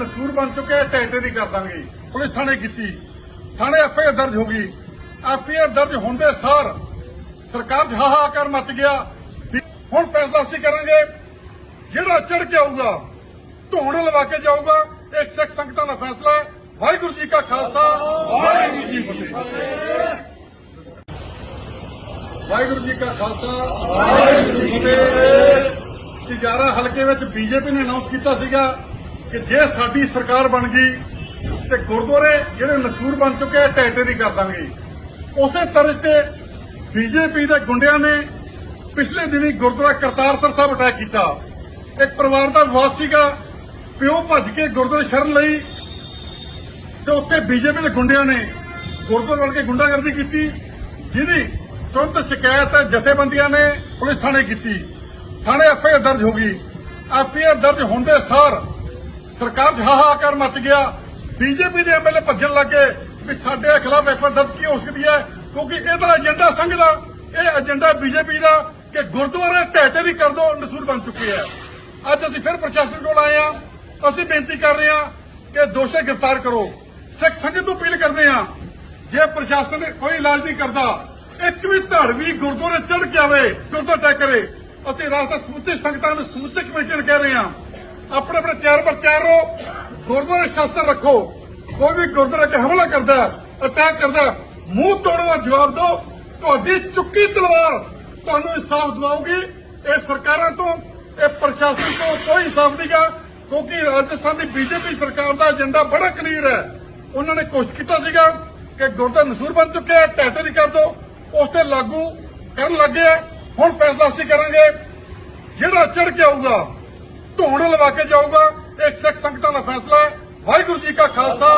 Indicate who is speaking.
Speaker 1: ਨਸੂਰ ਬਣ ਚੁੱਕੇ ਆ ਟੈਟੇ ਦੀ ਕਰ ਦਾਂਗੇ। ਪੁਲਿਸ ਥਾਣੇ ਕੀਤੀ। ਥਾਣੇ ਐਫਆਈਆਰ ਦਰਜ ਹੋ ਗਈ। ਐਫਆਈਆਰ ਦਰਜ ਹੁੰਦੇ ਸਾਰ ਸਰਕਾਰ 'ਚ ਹਾਹਾਕਾਰ ਮਚ ਗਿਆ। ਹੁਣ ਫੈਸਲਾ ਅਸੀਂ ਕਰਾਂਗੇ, ਜਿਹੜਾ ਚੜ ਕੇ ਆਊਗਾ, ਧੋਣ ਲਵਾ ਕੇ ਜਾਊਗਾ। ਇਹ ਸਿੱਖ ਸੰਗਤਾਂ ਦਾ ਫੈਸਲਾ ਹੈ। ਵਾਹਿਗੁਰੂ ਜੀ ਕਾ ਖਾਲਸਾ, ਵਾਹਿਗੁਰੂ ਜੀ ਫਤਿਹ। ਵਾਹਿਗੁਰੂ ਜੀ ਕਾ ਖਾਲਸਾ, ਵਾਹਿਗੁਰੂ ਜੀ ਫਤਿਹ। ਤਿਜਾਰਾ ਹਲਕੇ ਵਿੱਚ ਬੀਜੇਪੀ ਨੇ ਅਨਾਉਂਸ ਕੀਤਾ ਸੀਗਾ। ਕਿ ਜੇ ਸਾਡੀ ਸਰਕਾਰ ਬਣ ਗਈ ਤੇ ਗੁਰਦੁਆਰੇ ਜਿਹੜੇ ਨਸੂਰ ਬਣ ਚੁੱਕੇ ਆ ਟੈਟੇ ਕਰ ਦਾਂਗੇ। ਉਸੇ ਤਰ੍ਹਾਂ ਤੇ ਬੀਜੇਪੀ ਦੇ ਗੁੰਡਿਆਂ ਨੇ ਪਿਛਲੇ ਦਿਨੀ ਗੁਰਦੁਆਰਾ ਕਰਤਾਰਪੁਰ ਸਾਹਿਬ ਅਟੈਕ ਕੀਤਾ। ਇੱਕ ਪਰਿਵਾਰ ਦਾ ਵਿਵਾਦ ਸੀਗਾ, ਪਿਓ ਭੱਜ ਕੇ ਗੁਰਦੁਆਰੇ ਸ਼ਰਨ ਲਈ ਤੇ ਉੱਥੇ ਬੀਜੇਪੀ ਦੇ ਗੁੰਡਿਆਂ ਨੇ ਗੁਰਦੁਆਰੇ ਵੜ ਕੇ ਗੁੰਡਾਗਰਦੀ ਕੀਤੀ, ਜਿਹਦੀ ਤੁਰੰਤ ਸ਼ਿਕਾਇਤ ਜਥੇਬੰਦੀਆਂ ਨੇ ਪੁਲਿਸ ਥਾਣੇ ਕੀਤੀ। ਥਾਣੇ ਐਫਆਈਆਰ ਦਰਜ ਹੋ ਗਈ। ਐਫਆਈਆਰ ਦਰਜ ਹੁੰਦੇ ਸਾਰ ਸਰਕਾਰ 'ਚ ਹਾਹਾਕਾਰ ਮਚ ਗਿਆ। ਬੀਜੇਪੀ ਦੇ ਐਮਐਲਏ ਭੱਜਣ ਲੱਗੇ ਵੀ ਸਾਡੇ ਖਿਲਾਫ ਐਫਆਈਆਰ ਦਰਜ ਕੀ ਹੋ ਸਕਦੀ ਹੈ? ਕਿਉਂਕਿ ਇਹਦਾ ਏਜੰਡਾ ਸੰਘ ਦਾ, ਇਹ ਏਜੰਡਾ ਬੀਜੇਪੀ ਦਾ ਕਿ ਗੁਰਦੁਆਰੇ ਢਹਿ ਵੀ ਕਰ ਦੋ, ਨਸੂਰ ਬਣ ਚੁੱਕੇ ਆ। ਅੱਜ ਅਸੀਂ ਫਿਰ ਪ੍ਰਸ਼ਾਸਨ ਕੋਲ ਆਏ ਆ। ਅਸੀਂ ਬੇਨਤੀ ਕਰ ਰਹੇ ਆ ਕਿ ਦੋਸ਼ੀ ਗ੍ਰਿਫਤਾਰ ਕਰੋ। ਸਿੱਖ ਸੰਗਤ ਨੂੰ ਅਪੀਲ ਕਰਦੇ ਆ, ਜੇ ਪ੍ਰਸ਼ਾਸਨ ਕੋਈ ਇਲਾਜ ਨਹੀਂ ਕਰਦਾ, ਇੱਕ ਵੀ ਧੜ ਵੀ ਗੁਰਦੁਆਰੇ ਚੜ ਕੇ ਆਵੇ, ਗੁਰਦੁਆਰਾ ਟੈਕ ਕਰੇ। ਅਸੀਂ ਰਾਸਤਾ ਸਮੁੱਚੀ ਸੰਗਤਾਂ ਨੂੰ ਸਮੁੱਚੇ ਕਮੇਟੀ ਨੂੰ ਕਹਿ ਰਹੇ ਆ ਆਪਣੇ ਆਪਣੇ ਤਿਆਰ ਪਰ ਤਿਆਰ ਰਹੋ। ਗੁਰਦੁਆਰੇ ਸ਼ਸਤਰ ਰੱਖੋ। ਕੋਈ ਵੀ ਗੁਰਦੁਆਰੇ ਤੇ ਹਮਲਾ ਕਰਦਾ ਅਟੈਕ ਕਰਦਾ ਮੂੰਹ ਤੋੜੋ ਦਾ ਜਵਾਬ ਦਿਓ। ਤੁਹਾਡੀ ਚੁੱਕੀ ਤਲਵਾਰ ਤੁਹਾਨੂੰ ਇਨਸਾਫ ਦਿਵਾਉਗੀ ਇਹ ਸਰਕਾਰਾਂ ਤੋਂ, ਇਹ ਪ੍ਰਸ਼ਾਸਨ ਤੋਂ ਕੋਈ ਇਨਸਾਫ ਨਹੀਂਗਾ ਕਿਉਂਕਿ ਰਾਜਸਥਾਨ ਦੀ ਬੀਜੇਪੀ ਸਰਕਾਰ ਦਾ ਏਜੰਡਾ ਬੜਾ ਕਲੀਅਰ ਹੈ। ਉਹਨਾਂ ਨੇ ਕੋਸ਼ਿਸ਼ ਕੀਤਾ ਸੀਗਾ ਕਿ ਗੁਰਦੁਆਰਾ ਨਸੂਰ ਬਣ ਚੁੱਕਿਆ ਆ ਟੈਟੇ ਦੀ ਕਰ ਦੋ। ਉਸ ਤੇ ਲਾਗੂ ਕਰਨ ਲੱਗੇ ਆ ਹੁਣ ਫੈਸਲਾ ਅਸੀਂ ਕਰਾਂਗੇ। ਜਿਹੜਾ ਚੜ ਕੇ ਆਊਗਾ ਧੋਣ ਲਵਾ ਕੇ ਜਾਊਗਾ ਇਹ ਸਿੱਖ ਸੰਗਤਾਂ ਦਾ ਫੈਸਲਾ ਹੈ। ਵਾਹਿਗੁਰੂ ਜੀ ਕਾ ਖਾਲਸਾ